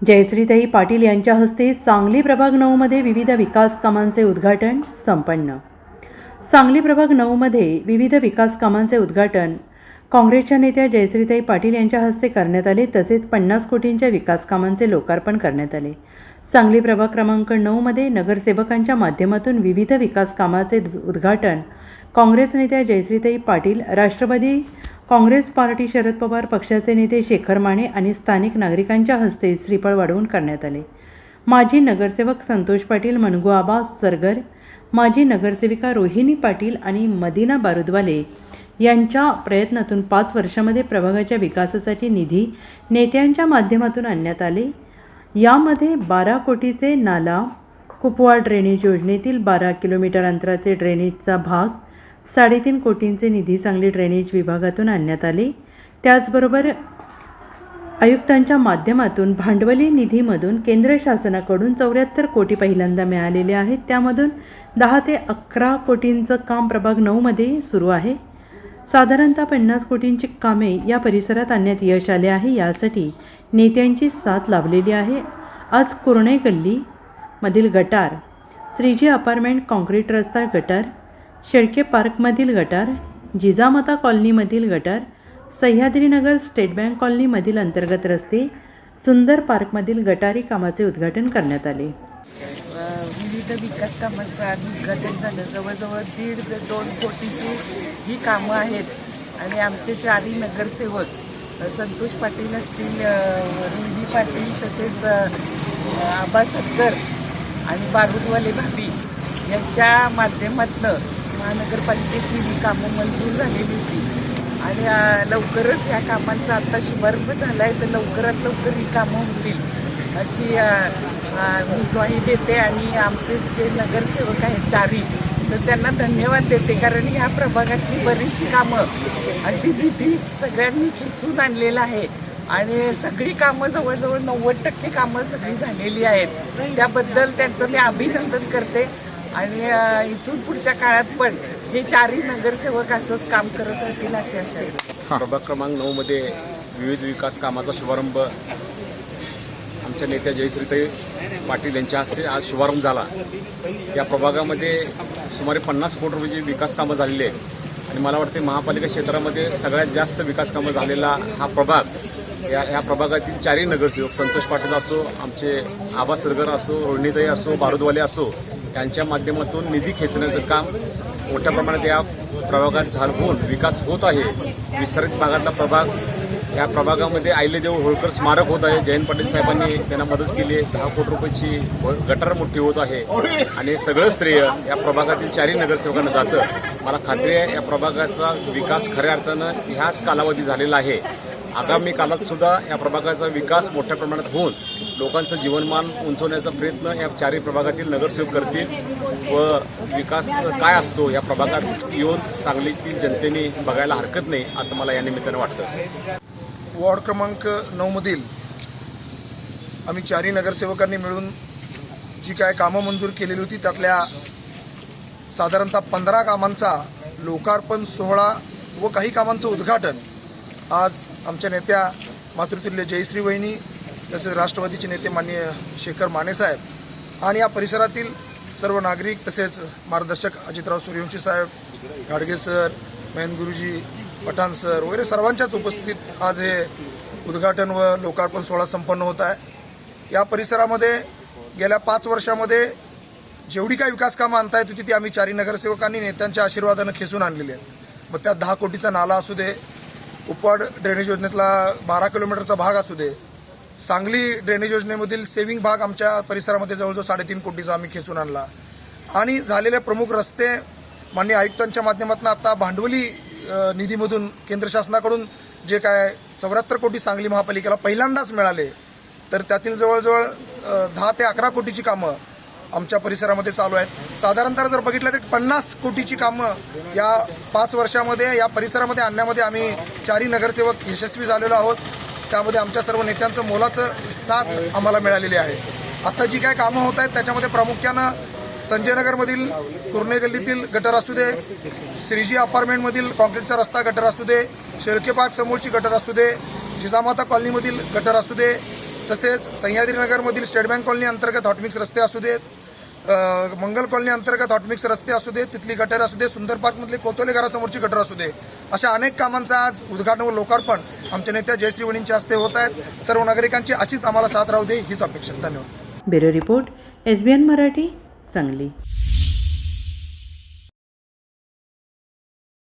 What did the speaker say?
जयश्रीताई पाटील यांच्या हस्ते सांगली प्रभाग नऊमध्ये विविध विकास कामांचे उद्घाटन संपन्न. सांगली प्रभाग नऊमध्ये विविध विकास कामांचे उद्घाटन काँग्रेसच्या नेत्या जयश्रीताई पाटील यांच्या हस्ते करण्यात आले तसेच पन्नास कोटींच्या विकास कामांचे लोकार्पण करण्यात आले. सांगली प्रभाग क्रमांक नऊमध्ये नगरसेवकांच्या माध्यमातून विविध विकास कामाचे उद्घाटन काँग्रेस नेत्या जयश्रीताई पाटील राष्ट्रवादी काँग्रेस पार्टी शरद पवार पक्षाचे नेते शेखर माने आणि स्थानिक नागरिकांच्या हस्ते श्रीफळ वाढवून करण्यात आले. माजी नगरसेवक संतोष पाटील मनगुआबा सरगर माजी नगरसेविका रोहिणी पाटील आणि मदिना बारुदवाले यांच्या प्रयत्नातून पाच वर्षामध्ये प्रभागाच्या विकासासाठी निधी नेत्यांच्या माध्यमातून आणण्यात आले. यामध्ये बारा कोटीचे नाला कुपवाड ड्रेनेज योजनेतील बारा किलोमीटर अंतराचे ड्रेनेजचा भाग साडेतीन कोटींचे निधी सांगली ड्रेनेज विभागातून आणण्यात आले. त्याचबरोबर आयुक्तांच्या माध्यमातून भांडवली निधीमधून केंद्र शासनाकडून चौऱ्याहत्तर कोटी पहिल्यांदा मिळालेले आहेत. त्यामधून दहा ते अकरा कोटींचं काम प्रभाग नऊमध्ये सुरू आहे. साधारणतः पन्नास कोटींची कामे या परिसरात आणण्यात यश आले आहे. यासाठी नेत्यांची साथ लाभलेली आहे. आज कुर्णे गल्ली मधील गटार श्रीजी अपार्टमेंट कॉन्क्रीट रस्ता गटार शेळके पार्कमधील गटार जिजामाता कॉलनीमधील गटार सह्याद्रीनगर स्टेट बँक कॉलनीमधील अंतर्गत रस्ते सुंदर पार्कमधील गटारी कामाचे उद्घाटन करण्यात आले. विविध विकास कामांचं आज उद्घाटन झालं. जवळजवळ दीड ते दोन कोटीची ही कामं आहेत. आणि आमचे चारही नगरसेवक संतोष पाटील असतील रुंदी पाटील तसेच आबा सत्तर आणि बारूदवाले भाभी यांच्या माध्यमातनं महानगरपालिकेची ही कामं मंजूर झालेली होती. आणि लवकरच या कामांचा आता शुभारंभ झाला आहे तर लवकरात लवकर ही कामं होतील अशी मी ग्वाही देते आणि आमचे जे नगरसेवक आहेत चारी तर त्यांना धन्यवाद देते. कारण ह्या प्रभागातली बरीचशी कामं अगदी भीती सगळ्यांनी खेचून आणलेलं आहे. आणि सगळी कामं जवळजवळ नव्वद टक्के कामं सगळी झालेली आहेत. त्याबद्दल त्यांचं मी अभिनंदन करते. आणि इथून पुढच्या काळात पण हे चारही नगरसेवक असंच काम करत राहतील अशी आशा आहे. प्रभाग क्रमांक नऊमध्ये विविध विकास कामाचा शुभारंभ आमच्या नेत्या जयश्रीताई पाटील यांच्या हस्ते आज शुभारंभ झाला. या प्रभागामध्ये सुमारे पन्नास कोटी रुपयाची विकास कामं झालेली आहेत आणि मला वाटते महापालिका क्षेत्रामध्ये सगळ्यात जास्त विकास कामं झालेला हा प्रभाग या या प्रभागातील चारही नगरसेवक संतोष पाटील असो आमचे आबा सरगर असो रोहिणीताई असो बारूदवाले असो यांच्या माध्यमातून निधी खेचण्याचं काम मोठ्या प्रमाणात या प्रभागात झाल होऊन विकास होत आहे. विसर्जित भागातला प्रभाग या प्रभागामध्ये आईलेदेव होळकर स्मारक होत आहे. जयंत पाटील साहेबांनी त्यांना मदत केली आहे. दहा कोटी रुपयाची व- गटार मोठी होत आहे. आणि हे सगळं श्रेय या प्रभागातील चारही नगरसेवकांना जातं. मला खात्री आहे या प्रभागाचा विकास खऱ्या अर्थानं ह्याच कालावधी झालेला आहे. आगामी काळात सुद्धा या प्रभागाचा विकास मोठ्या प्रमाणात होऊन लोकांचं जीवनमान उंचवण्याचा प्रयत्न या चारही प्रभागातील नगरसेवक करतील व विकास काय असतो या प्रभागात येऊन सांगलीतील जनतेने बघायला हरकत नाही असं मला या निमित्तानं वाटतं. वॉर्ड क्रमांक नऊमधील आम्ही चारही नगरसेवकांनी मिळून जी काय कामं मंजूर केलेली होती त्यातल्या साधारणतः पंधरा कामांचा लोकार्पण सोहळा व काही कामांचं उद्घाटन आज आमच्या नेत्या मातृतुल्य जयश्री वहिनी तसेच राष्ट्रवादीचे नेते माननीय शेखर मानेसाहेब आणि या परिसरातील सर्व नागरिक तसेच मार्गदर्शक अजितराव सूर्यवंशी साहेब गाडगे सर महेंद्र गुरुजी पठाण सर वगैरे सर्वांच्याच उपस्थितीत आज हे उद्घाटन व लोकार्पण सोहळा संपन्न होत आहे. या परिसरामध्ये गेल्या पाच वर्षामध्ये जेवढी काही विकास कामं आणता येत होती ती आम्ही चारी नगरसेवकांनी नेत्यांच्या आशीर्वादानं खेचून आणलेली आहेत. मग त्यात दहा कोटीचा नाला असू दे उपवाड ड्रेनेज योजनेतला बारा किलोमीटरचा भाग असू दे. सांगली ड्रेनेज योजनेमधील सेव्हिंग भाग आमच्या परिसरामध्ये जवळजवळ साडेतीन कोटीचा आम्ही खेचून आणला. आणि झालेले प्रमुख रस्ते माननीय आयुक्तांच्या माध्यमातून आता भांडवली निधीमधून केंद्र शासनाकडून जे काय चौऱ्याहत्तर कोटी सांगली महापालिकेला पहिल्यांदाच मिळाले तर त्यातील जवळजवळ दहा ते अकरा कोटीची कामं आमच्या परिसरामध्ये चालू आहेत. साधारणतः जर बघितलं तर पन्नास कोटीची कामं या पाच वर्षामध्ये या परिसरामध्ये आणण्यामध्ये आम्ही चारही नगरसेवक यशस्वी झालेलो आहोत. त्यामध्ये आमच्या सर्व नेत्यांचं मोलाचं साथ आम्हाला मिळालेली आहे. आता जी काय कामं होत आहेत त्याच्यामध्ये प्रामुख्यानं संजयनगरमधील कुर्णे गल्लीतील गटर असू दे श्रीजी अपार्टमेंटमधील कॉन्क्रीटचा रस्ता गटर असू दे शेळके पार्क समोरची गटर असू दे जिजामाता कॉलनीमधील गटर असू दे तसेच सह्याद्रीनगरमधील स्टेट बँक कॉलनी अंतर्गत हॉटमिक्स रस्ते असू देत मंगल कॉलनी अंतर्गत हॉटमिक्स रस्ते असू देत तिथली गटर असू दे सुंदर पार्कमधली कोतोले घरासमोरची गटर असू दे अशा अनेक कामांचं आज उद्घाटन व लोकार्पण आमच्या नेत्या जयश्री वणींच्या हस्ते होत आहेत. सर्व नागरिकांची अशीच आम्हाला साथ राहू दे हीच अपेक्षा. धन्यवाद. Bureau report S Marathi Sangli.